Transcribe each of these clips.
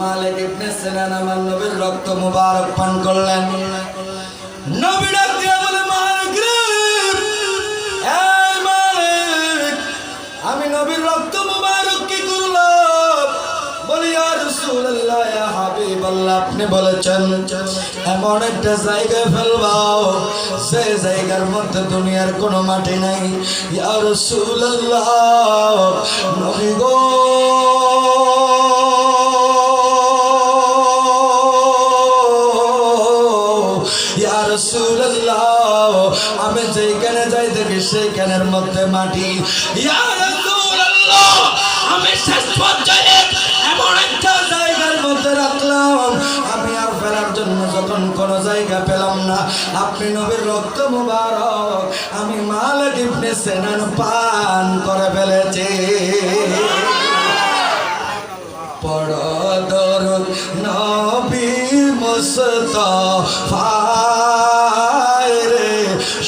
মালিক ইবনে সিনান আমার নবীর রক্ত মুবারক পান করলেন। নবী ডাক দিয়ে বলে, মালিক এই মালিক, আমি নবীর রক্ত মুবারক কি করলাম? বলি, ইয়া রাসূলুল্লাহ, ইয়া হাবিবাল্লাহ, আপনি বলেছেন, এমন একটা জায়গায় ফেলবাও, সে জায়গার মধ্যে দুনিয়ার কোনো মাটি নাই। ইয়া রাসূলুল্লাহ, নবী গো আমি যেখানে যাই দেখি সেইখানের মধ্যে মাটি। আমি শেষ পর্যায়ে এমন একটা জায়গার মধ্যে রাখলাম। আমি আর ফেলার জন্য যখন কোনো জায়গা পেলাম না, আপনি নবীর রক্ত মুবারক, আমি মালিক ইবনে সেনান পান করে ফেলেছি। পড়দর নবী মুস্তফায় রে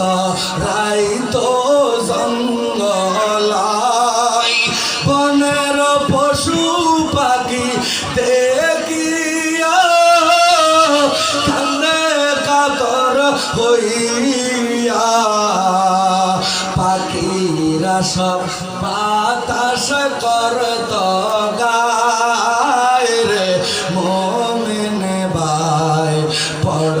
সরাই তো জঙ্গলাই। বনের পশু পাখি দেখিয়া কান্নে কাতর হইয়া। পাখিরা সব বাতাস করত গায় রে, মোমিন ভাই, পড়